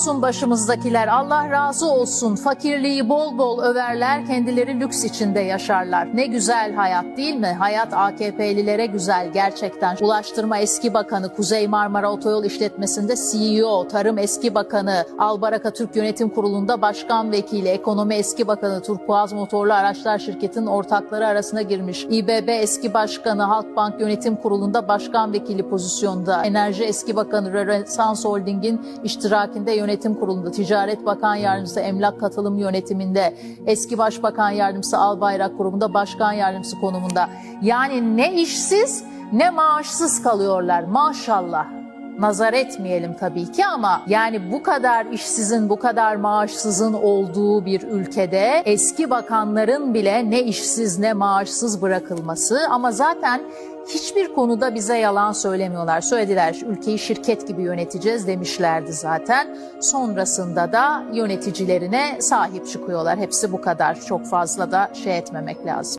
olsun başımızdakiler. Allah razı olsun. Fakirliği bol bol överler, kendileri lüks içinde yaşarlar. Ne güzel hayat değil mi? Hayat AKP'lilere güzel gerçekten. Ulaştırma eski bakanı, Kuzey Marmara Otoyol İşletmesi'nde CEO, Tarım eski bakanı, Albaraka Türk Yönetim Kurulu'nda başkan vekili, Ekonomi eski bakanı, Turkuaz Motorlu Araçlar Şirketi'nin ortakları arasına girmiş. İBB eski başkanı, Halkbank Yönetim Kurulu'nda başkan vekili pozisyonda. Enerji eski bakanı, Rönesans Holding'in iştirakinde yönetim kurulunda. Ticaret Bakan Yardımcısı, Emlak Katılım Yönetiminde. Eski Başbakan Yardımcısı Albayrak Kurumu'nda başkan yardımcısı konumunda. Yani ne işsiz ne maaşsız kalıyorlar maşallah. Nazar etmeyelim tabii ki ama yani bu kadar işsizin, bu kadar maaşsızın olduğu bir ülkede eski bakanların bile ne işsiz ne maaşsız bırakılması ama zaten hiçbir konuda bize yalan söylemiyorlar. Söylediler ülkeyi şirket gibi yöneteceğiz demişlerdi zaten. Sonrasında da yöneticilerine sahip çıkıyorlar. Hepsi bu kadar. Çok fazla da şey etmemek lazım.